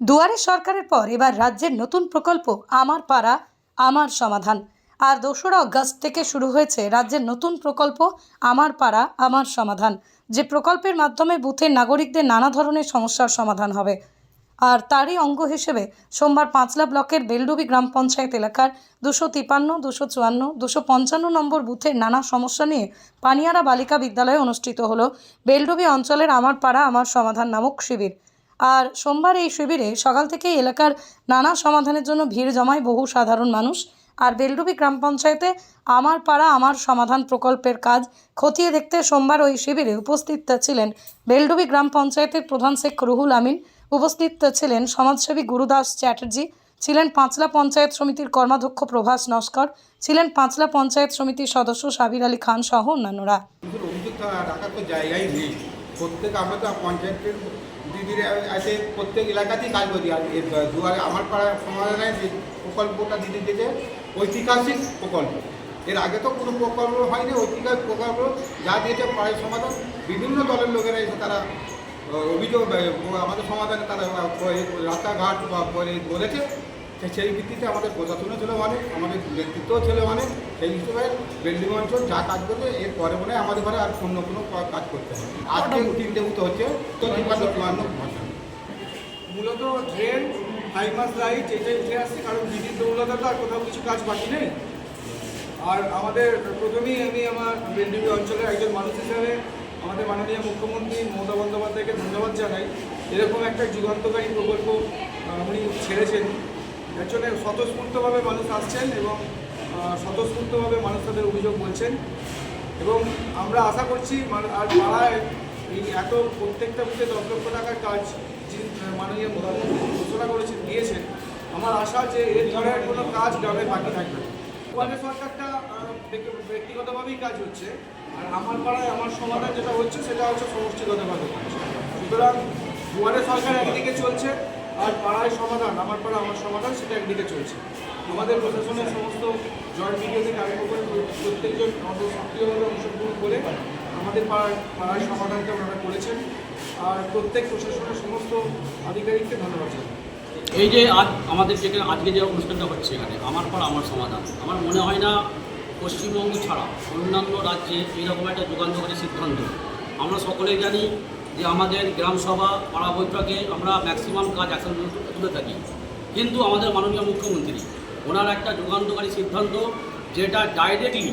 দুয়ারে সরকারের পর এবার রাজ্যের নতুন প্রকল্প আমার পাড়া, আমার সমাধান। আর দোসরা অগস্ট থেকে শুরু হয়েছে রাজ্যের নতুন প্রকল্প আমার পাড়া, আমার সমাধান, যে প্রকল্পের মাধ্যমে বুথের নাগরিকদের নানা ধরনের সমস্যার সমাধান হবে। আর তারই অঙ্গ হিসেবে সোমবার পাঁচলা ব্লকের বেলডুবি গ্রাম পঞ্চায়েত এলাকার দুশো তিপান্ন, দুশো চুয়ান্ন, দুশো পঞ্চান্ন নম্বর বুথের নানা সমস্যা নিয়ে পানিয়ারা বালিকা বিদ্যালয়ে অনুষ্ঠিত হলো বেলডুবি অঞ্চলের আমার পাড়া, আমার সমাধান নামক শিবির। আর সোমবার এই শিবিরে সকাল থেকেই এলাকার নানা সমাধানের জন্য ভিড় জমায় বহু সাধারণ মানুষ। আর বেলডুবি গ্রাম পঞ্চায়েতে আমার পাড়া আমার সমাধান প্রকল্পের কাজ খতিয়ে দেখতে সোমবার ওই শিবিরে উপস্থিত ছিলেন বেলডুবি গ্রাম পঞ্চায়েতের প্রধান শেখ রুহুল আমিন। উপস্থিত ছিলেন সমাজসেবী গুরুদাস চ্যাটার্জি, ছিলেন পাঁচলা পঞ্চায়েত সমিতির কর্মাধ্যক্ষ প্রভাস নস্কর, ছিলেন পাঁচলা পঞ্চায়েত সমিতির সদস্য সাবির আলী খান সহ অন্যান্যরা। প্রত্যেক আমরা তো পঞ্চায়েতের দিদির আছে, প্রত্যেক এলাকাতেই কাজ করি। আর দুয়ারে আমার পাড়ার সমাধানে যে প্রকল্পটা দিদি দিতে ঐতিহাসিক প্রকল্প। এর আগে তো কোনো প্রকল্প হয়নি, ঐতিহাসিক প্রকল্প যা দিয়েছে পাড়ায় সমাধান বিভিন্ন দলের লোকেরা এসে তারা অভিযোগ আমাদের সমাধানে তারা রাস্তাঘাট বা বলে, বলেছে। সেই ভিত্তিতে আমাদের প্রশাসনও ছিল অনেক আমাদের নেতৃত্বও ছিল অনেক সেই হিসেবে বিল্ডিং অঞ্চল যা কাজ করবে, এর পরে মনে আমাদের ঘরে আর অন্য কোনো কাজ করতে হবে আজকে তিনটে বুথ হচ্ছে তো তিপ্পান্ন মূলত ড্রেন ফাইভ মাস লাইট এটাই উঠে আসছে, কারণ বিদ্যুৎ দৌলতা তো আর কোথাও কিছু কাজ বাকি নেই। আর আমাদের প্রথমেই আমি আমার বেলডিবি অঞ্চলের একজন মানুষ হিসাবে আমাদের মাননীয় মুখ্যমন্ত্রী মমতা বন্দ্যোপাধ্যায়কে ধন্যবাদ জানাই। এরকম একটা যুগান্তকারী প্রকল্প উনি ছেড়েছেন। এর স্বতঃস্ফূর্তভাবে মানুষ আসছেন এবং স্বতঃস্ফূর্তভাবে মানুষ তাদের অভিযোগ বলছেন। এবং আমরা আশা করছি আর পাড়ায় এই এত প্রত্যেকটা বুথে দশ লক্ষ টাকার কাজ মাননীয় প্রধানমন্ত্রী ঘোষণা করেছেন, দিয়েছেন, আমার আশা যে এর ধরনের কোনো কাজ গ্রামে বাকি থাকবে ওয়ার্ডে সরকারটা ব্যক্তিগতভাবেই কাজ হচ্ছে, আর আমার পাড়ায় আমার সমাধান যেটা হচ্ছে, সেটা হচ্ছে সমষ্টিগতভাবে সুতরাং দুয়ারে সরকার একদিকে চলছে আর পাড়ায় সমাধান, আমার পাড়া আমার সমাধান, সেটা একদিকে চলছে। আমাদের প্রশাসনের সমস্ত জয়েন্ট মিডিয়া থেকে আরম্ভ করে প্রত্যেকজন সক্রিয়ভাবে অংশগ্রহণ করে আমাদের পাড়ার পাড়ার সমাধানটা ওনারা করেছেন। আর প্রত্যেক প্রশাসনের সমস্ত আধিকারিককে ধন্যবাদ জানাই। এই যে আজ আমাদের যেখানে আজকে যে অনুষ্ঠানটা হচ্ছে এখানে, আমার পর আমার সমাধান। আমার মনে হয় না পশ্চিমবঙ্গ ছাড়া অন্যান্য রাজ্যে এরকম একটা যুগান্তকারী সিদ্ধান্ত আমরা সকলেই জানি যে আমাদের গ্রাম সভা, পাড়া বৈঠকে আমরা ম্যাক্সিমাম কাজ এখন তুলে থাকি। কিন্তু আমাদের মাননীয় মুখ্যমন্ত্রী, ওনার একটা যুগান্তকারী সিদ্ধান্ত যেটা ডাইরেক্টলি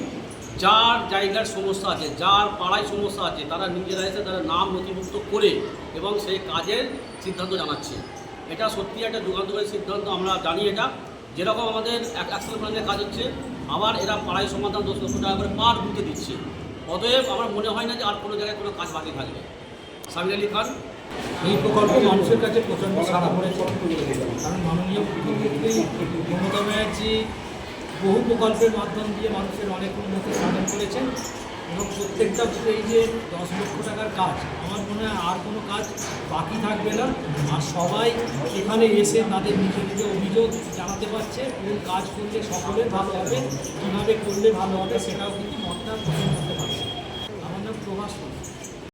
যার জায়গার সমস্যা আছে, যার পাড়ায় সমস্যা আছে, তারা নিজেরা এসে তারা নাম নথিভুক্ত করে এবং সেই কাজের সিদ্ধান্ত জানাচ্ছে। এটা সত্যি একটা যুগান্তকারী সিদ্ধান্ত, আমরা জানি এটা। যেরকম আমাদের একশো প্ল্যানের কাজ হচ্ছে, আবার এরা পাড়ায় সমাধান দশ লক্ষ টাকা করে পার বুথে দিচ্ছে। অতএব আমার মনে হয় না যে আর কোনো জায়গায় কোনো কাজ বাকি থাকবে। সামির আলী খান, এই প্রকল্প মানুষের কাছে প্রচণ্ড সারা করে। কারণ মাননীয় মুখ্যমন্ত্রী মমতা ব্যানার্জি বহু প্রকল্পের মাধ্যম দিয়ে মানুষের অনেক উন্নতি সাধন করেছেন। এবং প্রত্যেকটা এই যে দশ লক্ষ টাকার কাজ। আমার মনে হয় আর কোনো কাজ বাকি থাকবে না। আর সবাই এখানে এসে তাদের নিজে নিজে অভিযোগ জানাতে পারছে। কোন কাজ করলে সকলের ভালো হবে, কীভাবে করলে ভালো হবে সেটাও কিন্তু মতটা করতে পারছে। আমার নাম প্রভাস।